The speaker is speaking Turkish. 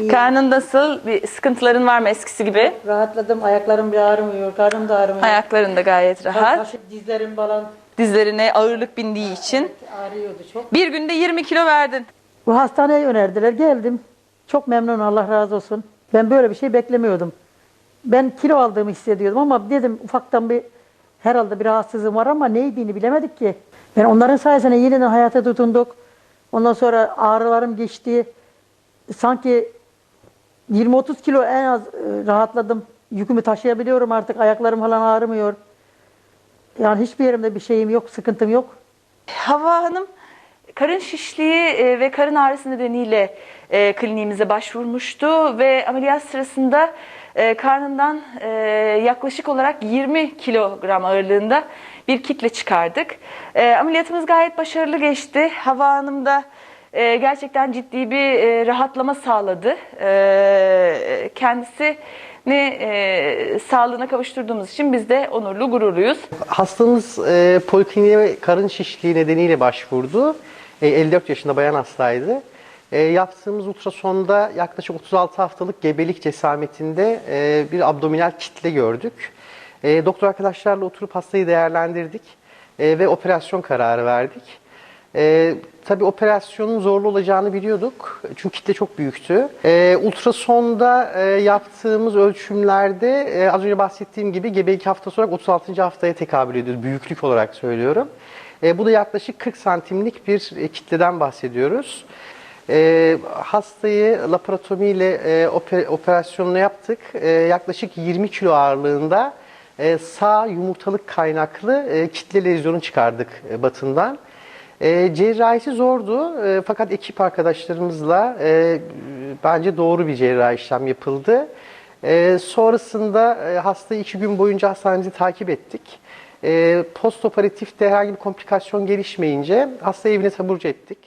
İyi. Karnın nasıl? Bir sıkıntıların var mı eskisi gibi? Rahatladım. Ayaklarım bir ağrımıyor. Karnım da ağrımıyor. Ayakların da gayet rahat. Başı dizlerim falan Dizlerine ağırlık bindiği için. ağrıyordu çok. Bir günde 20 kilo verdin. Bu hastaneye önerdiler. Geldim. Çok memnun Allah razı olsun. Ben böyle bir şey beklemiyordum. Ben kilo aldığımı hissediyordum ama dedim ufaktan bir herhalde bir rahatsızlığım var ama neydiğini bilemedik ki. Ben onların sayesinde yeniden hayata tutunduk. Ondan sonra ağrılarım geçti. Sanki 20-30 kilo en az e, rahatladım. Yükümü taşıyabiliyorum artık. Ayaklarım falan ağrımıyor. Yani hiçbir yerimde bir şeyim yok, sıkıntım yok. Hava Hanım karın şişliği e, ve karın ağrısı nedeniyle e, kliniğimize başvurmuştu ve ameliyat sırasında karnından yaklaşık olarak 20 kilogram ağırlığında bir kitle çıkardık. Ameliyatımız gayet başarılı geçti. Hava Hanım da e, gerçekten ciddi bir e, rahatlama sağladı. E, kendisini e, sağlığına kavuşturduğumuz için biz de onurlu gururluyuz. Hastamız e, polikliniğe karın şişliği nedeniyle başvurdu. E, 54 yaşında bayan hastaydı. E, yaptığımız ultrasonda yaklaşık 36 haftalık gebelik cesametinde e, bir abdominal kitle gördük. E, doktor arkadaşlarla oturup hastayı değerlendirdik e, ve operasyon kararı verdik. E, tabii operasyonun zorlu olacağını biliyorduk. Çünkü kitle çok büyüktü. E, ultrasonda e, yaptığımız ölçümlerde e, az önce bahsettiğim gibi gebelik haftası olarak 36. haftaya tekabül ediyor. Büyüklük olarak söylüyorum. E, bu da yaklaşık 40 santimlik bir e, kitleden bahsediyoruz. E, hastayı laparotomiyle e, oper- operasyonunu yaptık. E, yaklaşık 20 kilo ağırlığında e, sağ yumurtalık kaynaklı e, kitle lezyonu çıkardık e, batından. E, cerrahisi zordu e, fakat ekip arkadaşlarımızla e, bence doğru bir cerrahi işlem yapıldı. E, sonrasında e, hastayı iki gün boyunca hastanemizi takip ettik. E, postoperatifte herhangi bir komplikasyon gelişmeyince hastayı evine taburcu ettik.